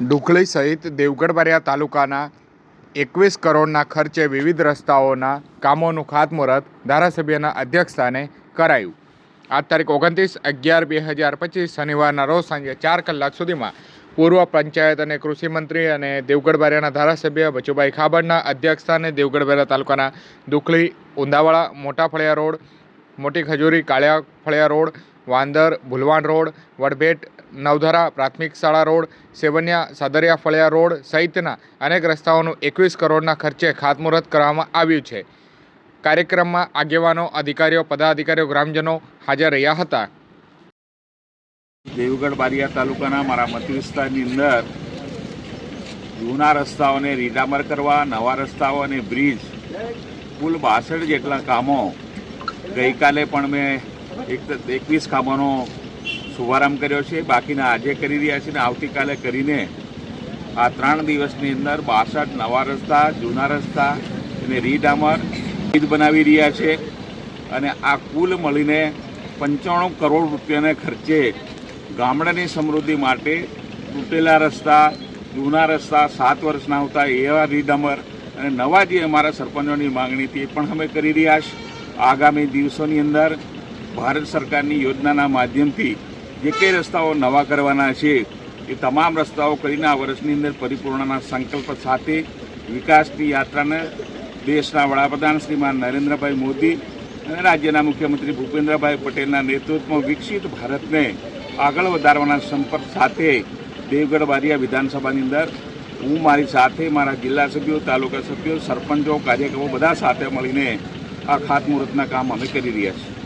ડુકળી સહિત દેવગઢ બારિયા તાલુકાના એકવીસ કરોડના ખર્ચે વિવિધ રસ્તાઓના કામોનું ખાતમુહૂર્ત ધારાસભ્યના અધ્યક્ષસ્થાને કરાયું. આ તારીખ ઓગણત્રીસ અગિયાર બે હજાર પચીસ શનિવારના રોજ સાંજે ચાર કલાક સુધીમાં પૂર્વ પંચાયત અને કૃષિમંત્રી અને દેવગઢ બારિયાના ધારાસભ્ય બચુભાઈ ખાબડના અધ્યક્ષસ્થાને દેવગઢ બારિયા તાલુકાના દુખલી ઉંદાવાડા મોટા ફળિયા રોડ, મોટી ખજૂરી કાળિયા ફળિયા રોડ, વાંદર ભુલવાણ રોડ, વડભેટ નવધરા પ્રાથમિક શાળા રોડ, સેવન્યા સાદરિયા ફળિયા રોડ સહિતના અનેક રસ્તાઓનું એકવીસ કરોડના ખર્ચે ખાતમુહૂર્ત કરવામાં આવ્યું છે. કાર્યક્રમમાં આગેવાનો, અધિકારીઓ, પદાધિકારીઓ, ગ્રામજનો હાજર રહ્યા હતા. દેવગઢ બારિયા તાલુકાના મારા મત વિસ્તારની અંદર જૂના રસ્તાઓને રીડામર કરવા, નવા રસ્તાઓ અને બ્રિજ કુલ બાસઠ જેટલા કામો ગઈકાલે પણ મેં એક એકવીસ કામોનો શુભારંભ કર્યો છે. બાકીના આજે કરી રહ્યા છે ને આવતીકાલે કરીને આ ત્રણ દિવસની અંદર બાસઠ નવા રસ્તા, જૂના રસ્તા અને રીડામર ઈદ બનાવી રહ્યા છે. અને આ કુલ મળીને પંચાણું કરોડ રૂપિયાને ખર્ચે ગામડાની સમૃદ્ધિ માટે તૂટેલા રસ્તા, જૂના રસ્તા, સાત વર્ષના હતા એવા રીડામર અને નવા જે અમારા સરપંચોની માગણી હતી એ પણ અમે કરી રહ્યા છીએ આગામી દિવસોની અંદર ભારત સરકારની યોજનાના માધ્યમથી જે કંઈ રસ્તાઓ નવા કરવાના છે, એ તમામ રસ્તાઓ કરીને આ વર્ષની અંદર પરિપૂર્ણના સંકલ્પ સાથે વિકાસની યાત્રાને દેશના વડાપ્રધાન શ્રીમાન નરેન્દ્રભાઈ મોદી અને રાજ્યના મુખ્યમંત્રી ભૂપેન્દ્રભાઈ પટેલના નેતૃત્વમાં વિકસિત ભારતને આગળ વધારવાના સંપર્ક સાથે દેવગઢ બારિયા વિધાનસભાની અંદર હું મારી સાથે મારા જિલ્લા સભ્યો, તાલુકા સભ્યો, સરપંચો, કાર્યકરો બધા સાથે મળીને આ ખાતમુહૂર્તના કામ અમે કરી રહ્યા છીએ.